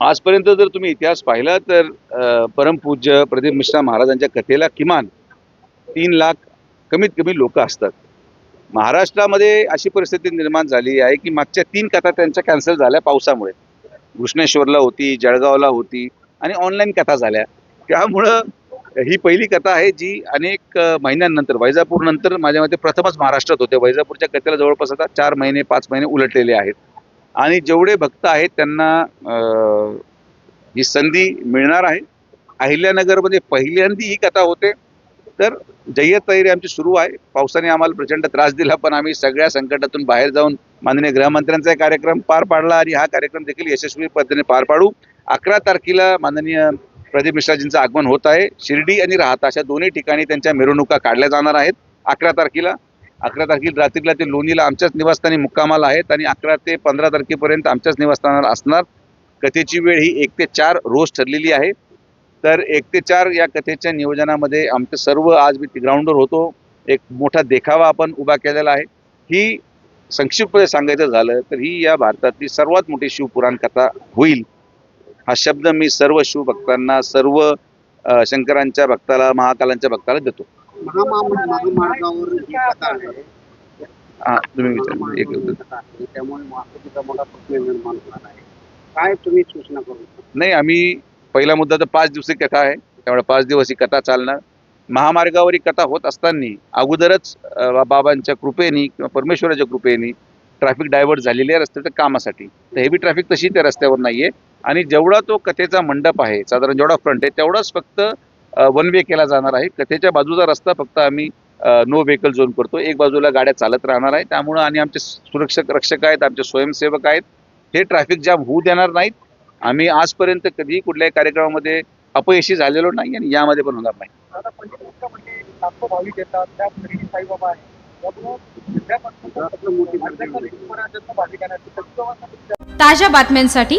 आजपर्यंत जर तुम्ही इतिहास पाहिला तर परमपूज्य प्रदीप मिश्रा महाराजांच्या कथेला किमान तीन लाख कमीत कमी लोक असतात. महाराष्ट्रामध्ये अशी परिस्थिती निर्माण झाली आहे की मागच्या तीन कथा त्यांच्या कॅन्सल झाल्या पावसामुळे. घृष्णेश्वरला होती जळगावला होती आणि ऑनलाईन कथा झाल्या. त्यामुळं ही पहिली कथा आहे जी अनेक महिन्यांनंतर वैजापूर नंतर माझ्या मते प्रथमच महाराष्ट्रात होते. वैजापूरच्या कथेला जवळपास आता चार महिने पाच महिने उलटलेले आहेत. आणि जेवढे भक्त आहेत त्यांना ही संधी मिळणार आहे. अहिल्यानगरमध्ये पहिल्यांदी ही कथा होते. तर जय्यत तयारी आमची सुरू आहे. पावसाने आम्हाला प्रचंड त्रास दिला पण आम्ही सगळ्या संकटातून बाहेर जाऊन माननीय गृहमंत्र्यांचा एक कार्यक्रम पार पाडला आणि हा कार्यक्रम देखील यशस्वी पद्धतीने पार पाडू. अकरा तारखेला माननीय प्रदीप मिश्राजींचं आगमन होत आहे. शिर्डी आणि राहता अशा दोन्ही ठिकाणी त्यांच्या मिरवणुका काढल्या जाणार आहेत. अकरा तारखेला अकरा तारखेला रात्रीला ते लोणीला आमच्याच निवासस्थानी मुक्कामाला आहेत आणि अकरा ते पंधरा तारखेपर्यंत आमच्याच निवासस्थानावर असणार. कथेची वेळ ही एक ते चार रोज ठरलेली आहे. तर एक ते चार या कथेच्या नियोजनामध्ये आमचे सर्व आज मी ग्राउंडवर होतो. एक मोठा देखावा आपण उभा केलेला आहे. ही संक्षिप्तपणे सांगायचं झालं तर ही या भारतातली सर्वात मोठी शिवपुराण कथा होईल. हा शब्द मी सर्व शिवभक्तांना सर्व अ, शंकरांच्या भक्ताला महाकालांच्या भक्ताला देतो. ही तुम्ही विचार. एक काय तुम्ही सूचना करू नाही आम्ही पहिला मुद्दा तर पाच दिवसी कथा आहे. त्यामुळे पाच दिवस ही कथा चालणार. महामार्गावर ही कथा होत असताना अगोदरच बाबांच्या कृपेनी किंवा परमेश्वराच्या कृपेनी ट्रॅफिक डायव्हर्ट झालेली आहे रस्त्याच्या कामासाठी. तर हेवी ट्रॅफिक तशी त्या रस्त्यावर नाहीये. आणि जेवढा तो कथेचा मंडप आहे साधारण जेवढा फ्रंट आहे तेवढाच फक्त वन वे केला जाणार आहे. कथेच्या बाजूचा रस्ता फक्त आम्ही नो व्हेकल झोन करतो. एक बाजूला गाड्या चालत राहणार आहे. त्यामुळं आणि आमचे सुरक्षक रक्षक आहेत आमचे स्वयंसेवक आहेत. हे ट्रॅफिक जाम होऊ देणार नाहीत. आम्ही आजपर्यंत कधीही कुठल्याही कार्यक्रमामध्ये अपयशी झालेलो नाही आणि यामध्ये पण होणार नाही. म्हणजे तिथं ताज्या बातम्यांसाठी